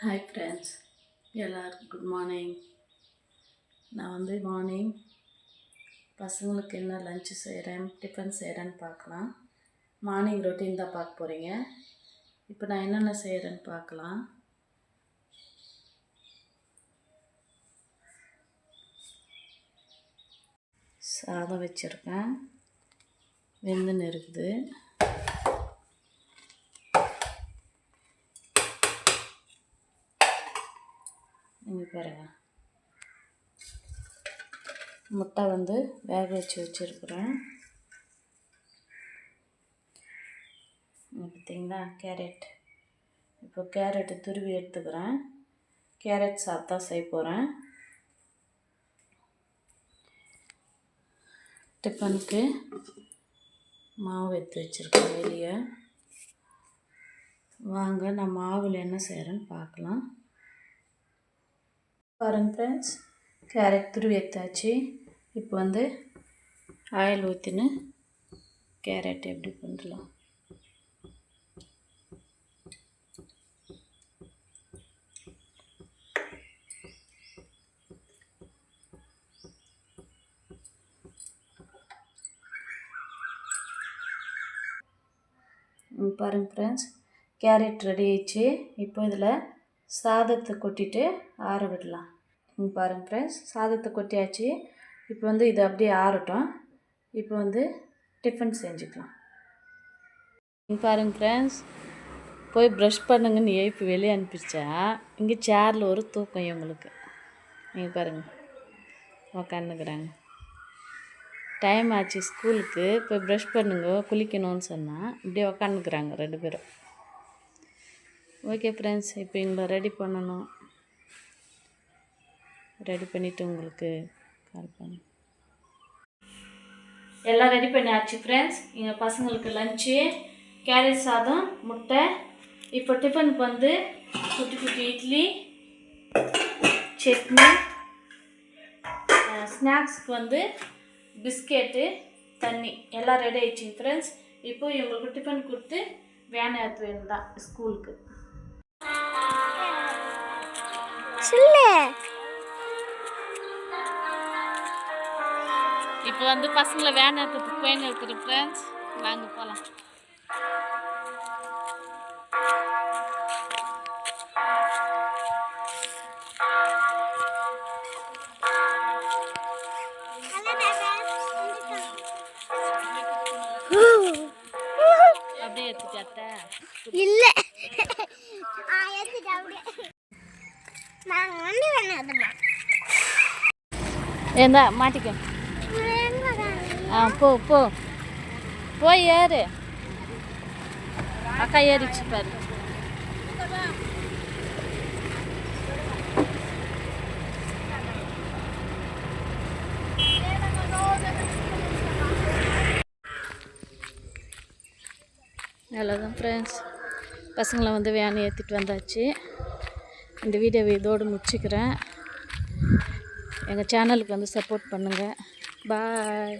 Hi friends எல்லோருக்கும் good morning நான் வந்து மார்னிங் பசங்களுக்கு என்ன லஞ்சு செய்கிறேன் டிஃபன் செய்கிறேன்னு பார்க்கலாம். மார்னிங் ரொட்டீன் தான் பார்க்க போகிறீங்க இப்போ நான் என்னென்ன செய்கிறேன்னு பார்க்கலாம். சாதம் வச்சுருக்கேன். வெந்துன்னு இருக்குது. இங்கே பாருங்கள் முட்டை வந்து வேக வச்சு வச்சுருக்குறேன். பார்த்திங்களா கேரட். இப்போ கேரட்டு துருவி எடுத்துக்கிறேன். கேரட் சாத்தா செய்ய போகிறேன் டிஃபனுக்கு மாவு எடுத்து வச்சுருக்கேன் வெளியே. வாங்க நான் மாவில் என்ன செய்கிறேன்னு பார்க்கலாம். பாருங்க ஃப்ரெண்ட்ஸ் கேரட் துருவி எடுத்தாச்சு. இப்போ வந்து ஆயில் ஊற்றின்னு கேரட் எப்படி பண்ணலாம் பாருங்க ஃப்ரெண்ட்ஸ் கேரட் ரெடி ஆயிடுச்சு. இப்போ இதில் சாதத்தை கொட்டிட்டு ஆற விடலாம். இங்கே பாருங்க ஃப்ரெண்ட்ஸ் சாதத்தை கொட்டியாச்சு. இப்போ வந்து இது அப்படியே ஆறட்டும். இப்போ வந்து டிஃபன் செஞ்சுக்கலாம். இங்கே பாருங்க ஃப்ரெண்ட்ஸ் போய் ப்ரஷ் பண்ணுங்கன்னு எழுப்பி வெளியே அனுப்பிச்சா இங்கே சேரில் ஒரு தூக்கம் இவங்களுக்கு நீங்கள் பாருங்கள் உக்காந்துக்கிறாங்க. டைம் ஆச்சு ஸ்கூலுக்கு போய் ப்ரஷ் பண்ணுங்க. குளிக்கணும்னு சொன்னால் இப்படியே உக்காந்துக்கிறாங்க ரெண்டு பேரும். ஓகே ஃப்ரெண்ட்ஸ் இப்போ எங்களை ரெடி பண்ணணும். ரெடி பண்ணிவிட்டு உங்களுக்கு கால் பண்ண. எல்லாம் ரெடி பண்ணியாச்சு ஃப்ரெண்ட்ஸ் எங்கள் பசங்களுக்கு லஞ்சு கேரட் சாதம் முட்டை. இப்போ டிஃபனுக்கு வந்து குட்டி குட்டி இட்லி சட்னி ஸ்நாக்ஸ்க்கு வந்து பிஸ்கெட்டு தண்ணி. எல்லாம் ரெடி ஆயிடுச்சுங்க ஃப்ரெண்ட்ஸ் இப்போ இவங்களுக்கு டிஃபன் கொடுத்து வேன் ஏற்று வேணும் தான் ஸ்கூலுக்கு சொல்லு. இப்போ வந்து பசங்களை வேன் ஏற்றத்துக்கு போயின்னு இருக்குது ஃப்ரெண்ட்ஸ் வாங்க போகலாம் எடுத்துட்டாத்த இல்ல. ஏந்தா மாட்டிக்க. ஆ போ போ. போய் ஏறு. அக்கா ஏறிச்சு பாரு. அவ்வளோதான் ஃப்ரெண்ட்ஸ் பசங்களை வந்து வேன் ஏற்றிட்டு வந்தாச்சு. இந்த வீடியோவை இதோடு முடிச்சுக்கிறேன். எங்கள் சேனலுக்கு வந்து சப்போர்ட் பண்ணுங்கள் பாய்